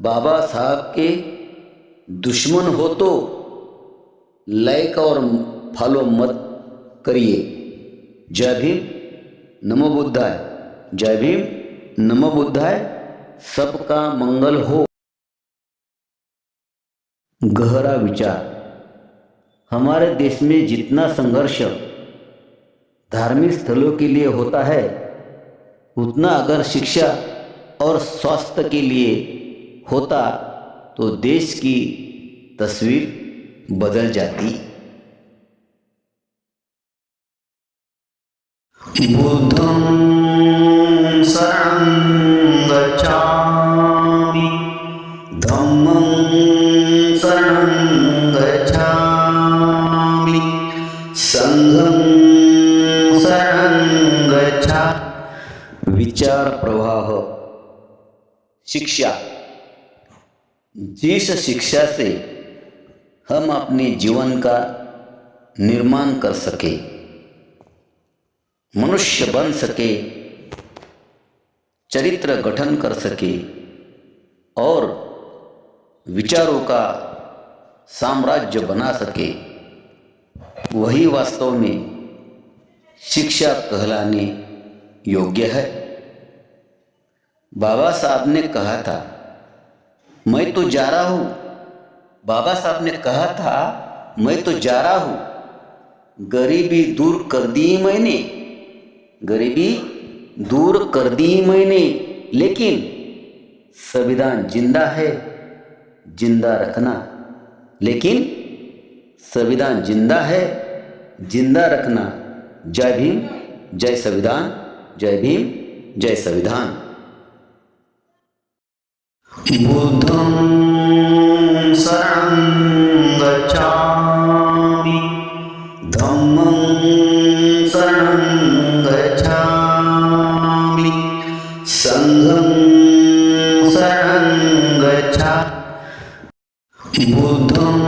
बाबा साहब के दुश्मन हो तो लाइक और फॉलो मत करिए। जय भीम। नमो बुद्धाय। जय भीम। नमो बुद्धाय। सबका मंगल हो। गहरा विचार। हमारे देश में जितना संघर्ष धार्मिक स्थलों के लिए होता है, उतना अगर शिक्षा और स्वास्थ्य के लिए होता तो देश की तस्वीर बदल जाती। बुद्धं शरणं गच्छामि, धम्मं गच्छामि गच्छा। विचार प्रवाह शिक्षा। जिस शिक्षा से हम अपने जीवन का निर्माण कर सके, मनुष्य बन सके, चरित्र गठन कर सके और विचारों का साम्राज्य बना सके, वही वास्तव में शिक्षा कहलाने योग्य है। बाबा साहब ने कहा था, मैं तो जा रहा हूँ। बाबा साहब ने कहा था, मैं तो जा रहा हूँ। गरीबी दूर कर दी मैंने। गरीबी दूर कर दी मैंने, लेकिन संविधान ज़िंदा है, ज़िंदा रखना। लेकिन संविधान ज़िंदा है, ज़िंदा रखना। जय भीम, जय संविधान, जय भीम, जय संविधान। बुद्धं शरणं गच्छामि। धम्मं शरणं गच्छामि। संघं शरणं गच्छा बुद्धं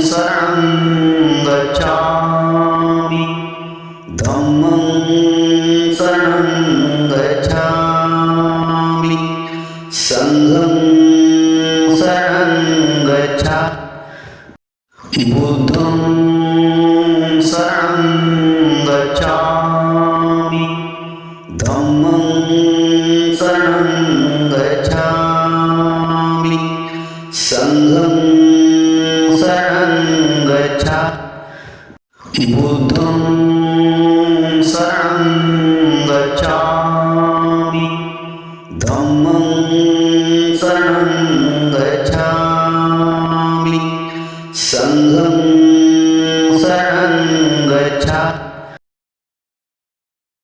शरणं गच्छामि। बुद्धं शरणं गच्छामि धम्मं शरणं गच्छामि संघं शरणं गच्छा बुद्धं शरणं गच्छामि धम्मं गच्छामि संघं शरणं गच्छा